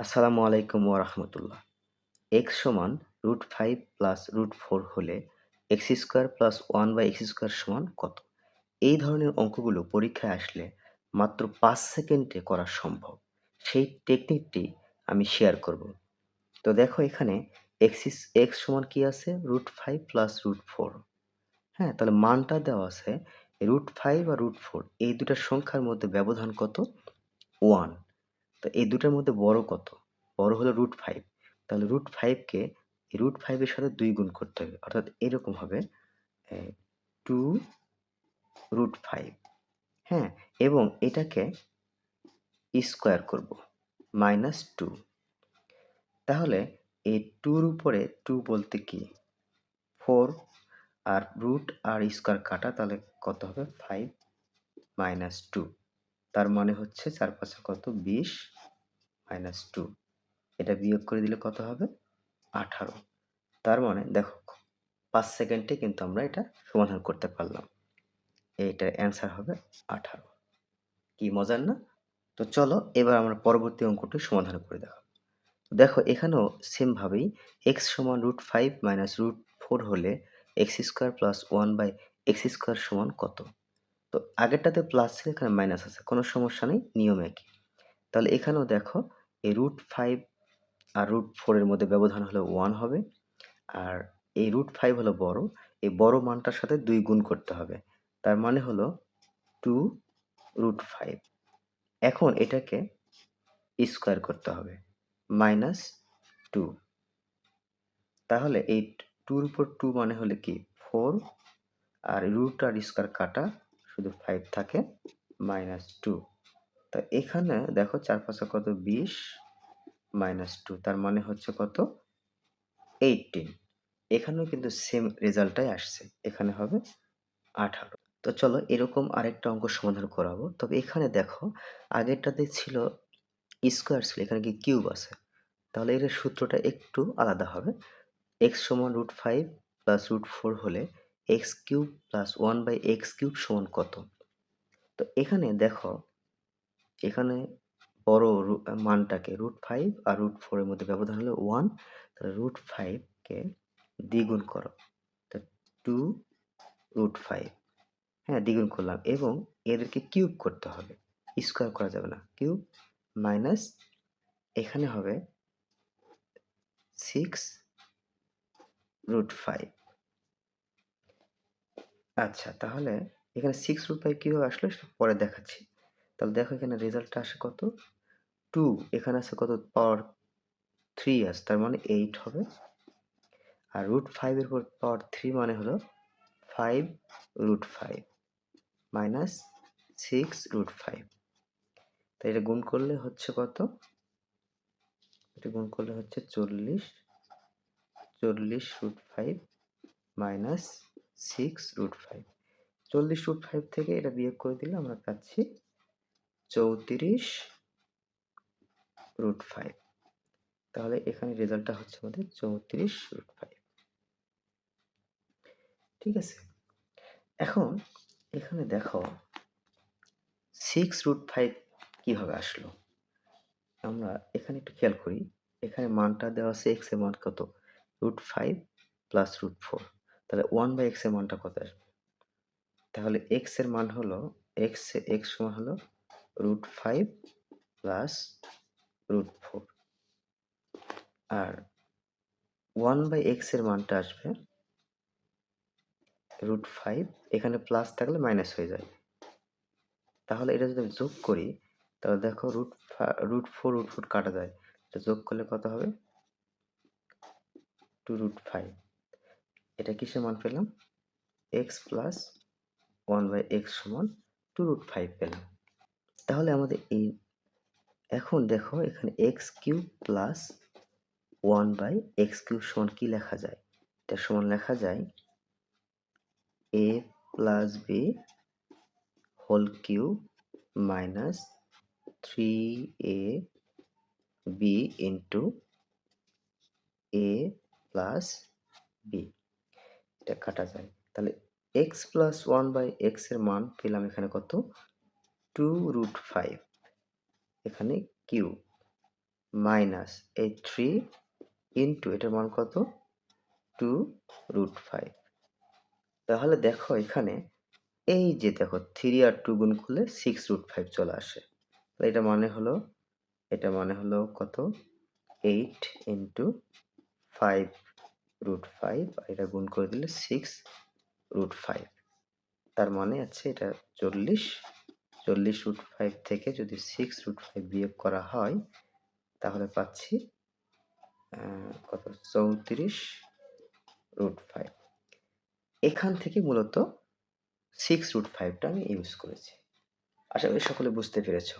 আসসালামু আলাইকুম রাহমাতুল্লাহ। x সমান root five plus root four হলে x square plus one by x square সমান কত? এই ধরনের অঙ্কগুলো পরীক্ষায় আসলে মাত্র পাঁচ সেকেন্ডে করা সম্ভব। সেই টেকনিকটি আমি শেয়ার করব। তো দেখো এখানে এক্স ইস এক্স সমান কি আছে root five plus root four হ্যাঁ তাহলে মানটা দেওয়া আছে রুট ফাইভ আর রুট ফোর এই দুটা সংখ্যার মধ্যে ব্যবধান কত ওয়ান তো এই দুটার মধ্যে বড় কত? বড় হলো রুট ফাইভ তাহলে রুট ফাইভকে রুট ফাইভের সাথে দুই গুণ করতে হবে। অর্থাৎ এরকম হবে টু রুট ফাইভ হ্যাঁ এবং এটাকে স্কোয়ার করব মাইনাস টু তাহলে এই টুর উপরে টু বলতে কি? ফোর আর রুট আর স্কোয়ার কাটা তাহলে কত হবে? ফাইভ মাইনাস টু তার মানে হচ্ছে চার পাঁচে কত? বিশ মাইনাস টু এটা বিয়োগ করে দিলে কত হবে? আঠারো। তার মানে দেখো, পাঁচ সেকেন্ডে কিন্তু আমরা এটা সমাধান করতে পারলাম। এইটার অ্যান্সার হবে আঠারো। কি মজার না? তো চলো এবার আমরা পরবর্তী অঙ্কটি সমাধান করে দেখো দেখো, এখানেও সেমভাবেই এক্স সমান root five minus root four হলে x square plus one by x square সমান কত? তো আগেরটাতে প্লাস ছিল, এখানে মাইনাস আছে। কোনো সমস্যা নেই, নিয়ম একই। তাহলে এখানেও দেখো, এই রুট ফাইভ আর রুট ফোরের মধ্যে ব্যবধান হলো ওয়ান হবে, আর এই রুট ফাইভ হলো বড়। এই বড় মানটার সাথে দুই গুণ করতে হবে। তার মানে হলো টু রুট ফাইভ এখন এটাকে স্কোয়ার করতে হবে মাইনাস টু তাহলে এই টুর উপর টু মানে হলে কি? ফোর আর রুট আর স্কোয়ার কাটা শুধু ফাইভ থাকে মাইনাস টু তা এখানে দেখো চার পাঁচে কত? বিশ মাইনাস টু তার মানে হচ্ছে কত? এইটিন এখানেও কিন্তু সেম রেজাল্টটাই আসছে। এখানে হবে আঠারো। তো চলো এরকম আরেকটা অঙ্ক সমাধান করাবো। তবে এখানে দেখো, আগেরটাতে ছিল স্কোয়ার ছিল, এখানে কি কিউব আছে? তাহলে এর সূত্রটা একটু আলাদা হবে। এক্স সমান root five plus root four হলে x cube plus one by x cube সমান কত? তো এখানে দেখো, এখানে বড় মানটাকে রুট ফাইভ আর রুট ফোরের মধ্যে ব্যবধান হলো ওয়ান, তাহলে রুট ফাইভকে দ্বিগুণ করো, তা টু রুট ফাইভ। হ্যাঁ দ্বিগুণ করলাম এবং এদেরকে কিউব করতে হবে, স্কোয়ার করা যাবে না, কিউব মাইনাস এখানে হবে সিক্স রুট ফাইভ। আচ্ছা তাহলে এখানে সিক্স রুট ফাইভ কীভাবে আসলো সেটা পরে দেখাচ্ছি। তাহলে দেখো এখানে রেজাল্টটা আসে কত? টু এখানে আছে কত? পাওয়ার থ্রি আছে তার মানে এইট হবে। আর রুট ফাইভের পর পাওয়ার থ্রি মানে হলো five root five minus six root five তাই এটা গুণ করলে হচ্ছে কত? এটা গুণ করলে হচ্ছে চল্লিশ চল্লিশ root five minus six root five চল্লিশ রুট ফাইভ থেকে এটা বিয়োগ করে দিলে আমরা পাচ্ছি চৌত্রিশ রুট ফাইভ তাহলে এখানে রেজাল্টটা হচ্ছে আমাদের চৌত্রিশ রুট ফাইভ ঠিক আছে? এখন এখানে দেখো সিক্স রুট ফাইভ কীভাবে আসলো? আমরা এখানে একটু খেয়াল করি। এখানে মানটা দেওয়া আছে এক্সের মান কত? Root five plus root four তাহলে ওয়ান বাই এক্সের মানটা কত আসবে? তাহলে এক্সের মান হলো এক্স এক্স সমান হলো root five plus root four R one by এক্সের মানটা আসবে রুট ফাইভ এখানে প্লাস থাকলে মাইনাস হয়ে যায় তাহলে এটা যদি যোগ করি, তাহলে দেখো root root four root four কাটা যায়। এটা যোগ করলে কত হবে? টু রুট ফাইভ এটা কিসের মান পেলাম? X plus one by x সমান টু রুট ফাইভ পেলাম। তাহলে আমাদের এই, এখন দেখো এখানে x cube plus one by x cube সমান কী লেখা যায়? এটা সমান লেখা যায় a plus b whole cube minus three a b into a plus b এটা কাটা যায়। তাহলে এক্স প্লাস ওয়ান বাই এক্সের মান পেলাম এখানে কত? টু রুট ফাইভ এখানে কিউ মাইনাস এই থ্রি ইন্টু এটার মান কত? টু রুট ফাইভ তাহলে দেখো এখানে এই যে দেখো থ্রি আর টু গুণ করলে সিক্স রুট ফাইভ চলে আসে। তাহলে এটা মানে হলো, এটা মানে হলো কত? Eight into five root five আর এটা গুণ করে দিলে সিক্স রুট ফাইভ তার মানে আছে এটা চল্লিশ চল্লিশ রুট ফাইভ থেকে যদি সিক্স রুট ফাইভ বিয়োগ করা হয়, তাহলে পাচ্ছি কত? চৌত্রিশ রুট ফাইভ এখান থেকে মূলত সিক্স রুট ফাইভটা আমি ইউজ করেছি। আশা করি সকলে বুঝতে পেরেছ।